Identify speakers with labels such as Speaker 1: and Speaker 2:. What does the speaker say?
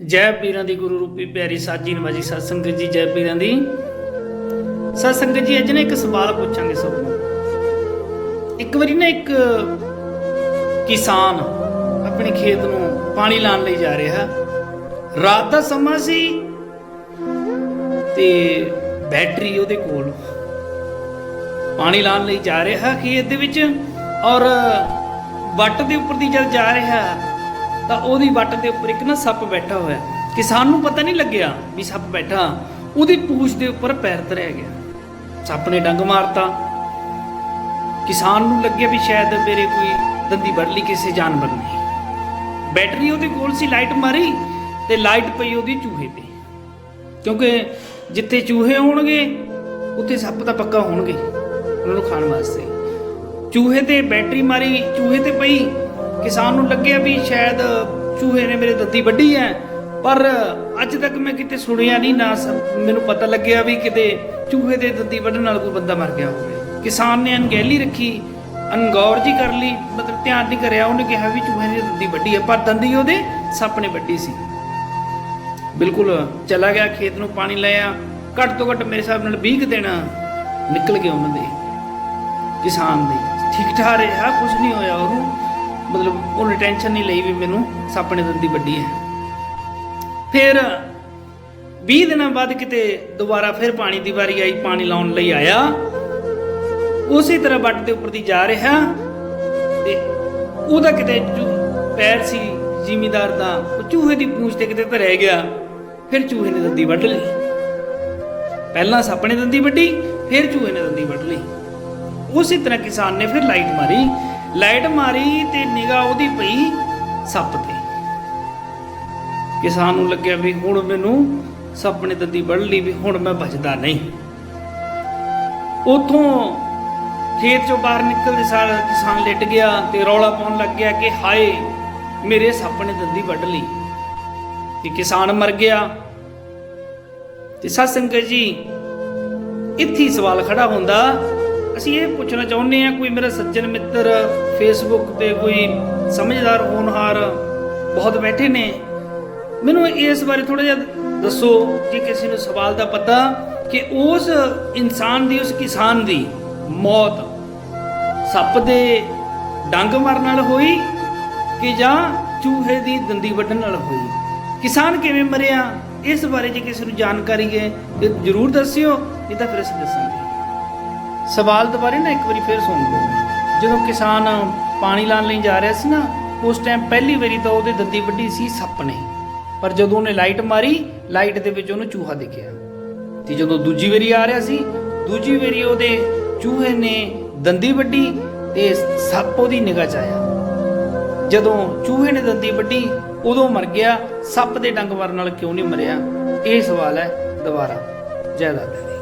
Speaker 1: ਜੈ ਪੀਰਾਂ ਦੀ ਗੁਰੂ ਰੂਪੀ ਪਿਆਰੀ ਸਾਜੀ ਨਵਾਜੀ ਸਤ ਸੰਗਤ ਜੀ, ਜੈ ਪੀਰਾਂ ਦੀ। ਸਤ ਸੰਗਤ ਜੀ, ਅੱਜ ਨਾ ਇੱਕ ਸਵਾਲ ਪੁੱਛਾਂਗੇ ਸਭ ਨੂੰ। ਇੱਕ ਵਾਰੀ ਨਾ ਇੱਕ ਕਿਸਾਨ ਆਪਣੇ ਖੇਤ ਨੂੰ ਪਾਣੀ ਲਾਉਣ ਲਈ ਜਾ ਰਿਹਾ। ਰਾਤ ਦਾ ਸਮਾਂ ਸੀ ਤੇ ਬੈਟਰੀ ਉਹਦੇ ਕੋਲ। ਪਾਣੀ ਲਾਉਣ ਲਈ ਜਾ ਰਿਹਾ ਖੇਤ ਦੇ ਵਿੱਚ ਔਰ ਵੱਟ ਦੇ ਉੱਪਰ ਦੀ ਜਦ ਜਾ ਰਿਹਾ। ਤਾਂ ਉਹਦੀ ਵੱਟ ਦੇ ਉੱਪਰ ਇੱਕ ਨਾ ਸੱਪ ਬੈਠਾ ਹੋਇਆ। ਕਿਸਾਨ ਨੂੰ ਪਤਾ ਨਹੀਂ ਲੱਗਿਆ ਵੀ ਸੱਪ ਬੈਠਾ। ਉਹਦੀ ਪੂਛ ਦੇ ਉੱਪਰ ਪੈਰ ਧਰਿਆ ਗਿਆ। ਸੱਪ ਨੇ ਡੰਗ ਮਾਰਤਾ। ਕਿਸਾਨ ਨੂੰ ਲੱਗਿਆ ਵੀ ਸ਼ਾਇਦ ਮੇਰੇ ਕੋਈ ਦੰਦੀ ਵੱਢ ਲਈ ਕਿਸੇ ਜਾਨਵਰ ਨੇ। ਬੈਟਰੀ ਉਹਦੇ ਕੋਲ ਸੀ, ਲਾਈਟ ਮਾਰੀ ਤੇ ਲਾਈਟ ਪਈ ਉਹਦੀ ਚੂਹੇ ਤੇ। ਕਿਉਂਕਿ ਜਿੱਥੇ ਚੂਹੇ ਹੋਣਗੇ, ਉੱਥੇ ਸੱਪ ਤਾਂ ਪੱਕਾ ਹੋਣਗੇ। ਉਹਨਾਂ ਨੂੰ ਖਾਣ ਵਾਸਤੇ। ਚੂਹੇ ਤੇ ਬੈਟਰੀ ਮਾਰੀ, ਚੂਹੇ ਤੇ ਪਈ। ਕਿਸਾਨ ਨੂੰ ਲੱਗਿਆ ਵੀ ਸ਼ਾਇਦ ਚੂਹੇ ਨੇ ਮੇਰੇ ਦੱਦੀ ਵੱਢੀ ਹੈ, ਪਰ ਅੱਜ ਤੱਕ ਮੈਂ ਕਿਤੇ ਸੁਣਿਆ ਨਹੀਂ, ਨਾ ਮੈਨੂੰ ਪਤਾ ਲੱਗਿਆ ਵੀ ਕਿਤੇ ਚੂਹੇ ਦੇ ਦੰਦੀ ਵੱਢਣ ਨਾਲ ਕੋਈ ਬੰਦਾ ਮਰ ਗਿਆ ਹੋਵੇ। ਕਿਸਾਨ ਨੇ ਅਣਗਹਿਲੀ ਰੱਖੀ ਅਨਗੌਰ ਜੀ ਕਰ ਲਈ, ਮਤਲਬ ਧਿਆਨ ਨਹੀਂ ਕਰਿਆ, ਉਹਨੇ ਕਿਹਾ ਵੀ ਚੂਹੇ ਨੇ ਦੰਦੀ ਵੱਢੀ ਹੈ, ਪਰ ਦੰਦੀ ਉਹਦੇ ਸੱਪ ਨੇ ਵੱਢੀ ਸੀ। ਬਿਲਕੁਲ ਚਲਾ ਗਿਆ, ਖੇਤ ਨੂੰ ਪਾਣੀ ਲਿਆ ਘੱਟ ਤੋਂ ਘੱਟ ਮੇਰੇ ਹਿਸਾਬ ਨਾਲ 20 ਕੁ ਦਿਨ ਨਿਕਲ ਗਏ ਉਹਨਾਂ ਦੇ। ਕਿਸਾਨ ਦੇ। ਠੀਕ ਠਾਕ ਰਿਹਾ ਕੁਝ ਨਹੀਂ ਹੋਇਆ ਉਹਨੂੰ। ਮਤਲਬ ਉਹਨੇ ਟੈਨਸ਼ਨ ਨਹੀਂ ਲਈ ਵੀ ਮੈਨੂੰ ਸੱਪ ਨੇ ਦੰਦੀ ਵੱਡੀ ਹੈ। ਫਿਰ 20 ਦਿਨਾਂ ਬਾਅਦ ਕਿਤੇ ਦੁਬਾਰਾ ਫਿਰ ਪਾਣੀ ਦੀ ਵਾਰੀ ਆਈ, ਪਾਣੀ ਲਾਉਣ ਲਈ ਆਇਆ। ਉਸੇ ਤਰ੍ਹਾਂ ਵੱਟ ਦੇ ਉੱਪਰ ਦੀ ਜਾ ਰਿਹਾ ਤੇ ਉਹਦਾ ਕਿਤੇ ਪੈਰ ਸੀ, ਜ਼ਿਮੀਦਾਰ ਦਾ, ਉਹ ਚੂਹੇ ਦੀ ਪੂੰਛ ਤੇ ਕਿਤੇ ਧਰਿਆ ਗਿਆ। ਫਿਰ ਚੂਹੇ ਨੇ ਦੰਦੀ ਵੱਢ ਲਈ। ਪਹਿਲਾਂ ਸੱਪ ਨੇ ਦੰਦੀ ਵੱਢੀ, ਫਿਰ ਚੂਹੇ ਨੇ ਦੰਦੀ ਵੱਢ ਲਈ। ਉਸੇ ਤਰ੍ਹਾਂ ਕਿਸਾਨ ਨੇ ਫਿਰ ਲਾਈਟ ਮਾਰੀ। ਲਾਈਟ ਮਾਰੀ ਤੇ ਨਿਗਾਹ ਉਹਦੀ ਪਈ ਸੱਪ ਤੇ। ਕਿਸਾਨ ਨੂੰ ਲੱਗਿਆ ਵੀ ਹੁਣ ਮੈਨੂੰ ਸੱਪ ਨੇ ਦੰਦੀ ਵੱਢ ਲਈ ਵੀ ਹੁਣ ਮੈਂ ਬਚਦਾ ਨਹੀਂ। ਉਥੋਂ ਖੇਤ ਚੋਂ ਬਾਹਰ ਨਿਕਲਦੇ ਸਾਰ ਕਿਸਾਨ ਲਿਟ ਗਿਆ ਤੇ ਰੌਲਾ ਪਾਉਣ ਲੱਗ ਗਿਆ ਕਿ ਹਾਏ, ਮੇਰੇ ਸੱਪ ਨੇ ਦੰਦੀ ਵੱਢ ਲਈ। ਤੇ ਕਿਸਾਨ ਮਰ ਗਿਆ। ਤੇ ਸਤ ਸੰਗਤ ਜੀ, ਇੱਥੇ ਸਵਾਲ ਖੜਾ ਹੁੰਦਾ ਅਸੀਂ ਇਹ ਪੁੱਛਣਾ ਚਾਹੁੰਦੇ ਆ ਕੋਈ ਮੇਰਾ ਸੱਜਣ ਮਿੱਤਰ ਫੇਸਬੁੱਕ ਤੇ ਕੋਈ ਸਮਝਦਾਰ ਹੋਣਹਾਰ ਬਹੁਤ ਬੈਠੇ ਨੇ। ਮੈਨੂੰ ਇਸ ਬਾਰੇ ਥੋੜਾ ਜਿਹਾ ਦੱਸੋ ਜੇ ਕਿਸੇ ਨੂੰ ਸਵਾਲ ਦਾ ਪਤਾ ਕਿ ਉਸ ਇਨਸਾਨ ਦੀ, ਉਸ ਕਿਸਾਨ ਦੀ ਮੌਤ ਸੱਪ ਦੇ ਡੰਗ ਮਾਰਨ ਨਾਲ ਹੋਈ ਕਿ ਜਾਂ ਚੂਹੇ ਦੀ ਦੰਦੀ ਵੱਢਣ ਨਾਲ ਹੋਈ? ਕਿਸਾਨ ਕਿਵੇਂ ਮਰਿਆ? ਇਸ ਬਾਰੇ ਜੇ ਕਿਸੇ ਨੂੰ ਜਾਣਕਾਰੀ ਹੈ ਤੇ ਜਰੂਰ ਦੱਸਿਓ, ਨਹੀਂ ਤਾਂ ਫਿਰ ਅਸੀਂ ਦੱਸਾਂਗੇ। ਸਵਾਲ ਦੁਬਾਰੇ ਨਾ ਇੱਕ ਵਾਰੀ ਫਿਰ ਸੁਣ ਲਓ। ਜਦੋਂ ਕਿਸਾਨ ਪਾਣੀ ਲਾਣ ਲਈ ਜਾ ਰਿਹਾ ਸੀ ਨਾ, ਉਸ ਟਾਈਮ ਪਹਿਲੀ ਵਾਰੀ ਤਾਂ ਉਹਦੇ ਦੰਦੀ ਵੱਢੀ ਸੀ ਸੱਪ ਨੇ। ਪਰ ਜਦੋਂ ਉਹਨੇ ਲਾਈਟ ਮਾਰੀ, ਲਾਈਟ ਦੇ ਵਿੱਚ ਉਹਨੂੰ ਚੂਹਾ ਦਿਖਿਆ। ਤੇ ਜਦੋਂ ਦੂਜੀ ਵਾਰੀ ਆ ਰਿਹਾ ਸੀ, ਦੂਜੀ ਵਾਰੀ ਉਹਦੇ ਚੂਹੇ ਨੇ ਦੰਦੀ ਵੱਢੀ ਤੇ ਸੱਪ ਉਹਦੀ ਨਿਗਾਹ 'ਚ ਆਇਆ। ਜਦੋਂ ਚੂਹੇ ਨੇ ਦੰਦੀ ਵੱਢੀ, ਉਦੋਂ ਮਰ ਗਿਆ। ਸੱਪ ਦੇ ਡੰਗ ਮਾਰਨ ਨਾਲ ਕਿਉਂ ਨਹੀਂ ਮਰਿਆ? ਇਹ ਸਵਾਲ ਹੈ ਦੁਬਾਰਾ। ਜੈ ਦਾਦਾ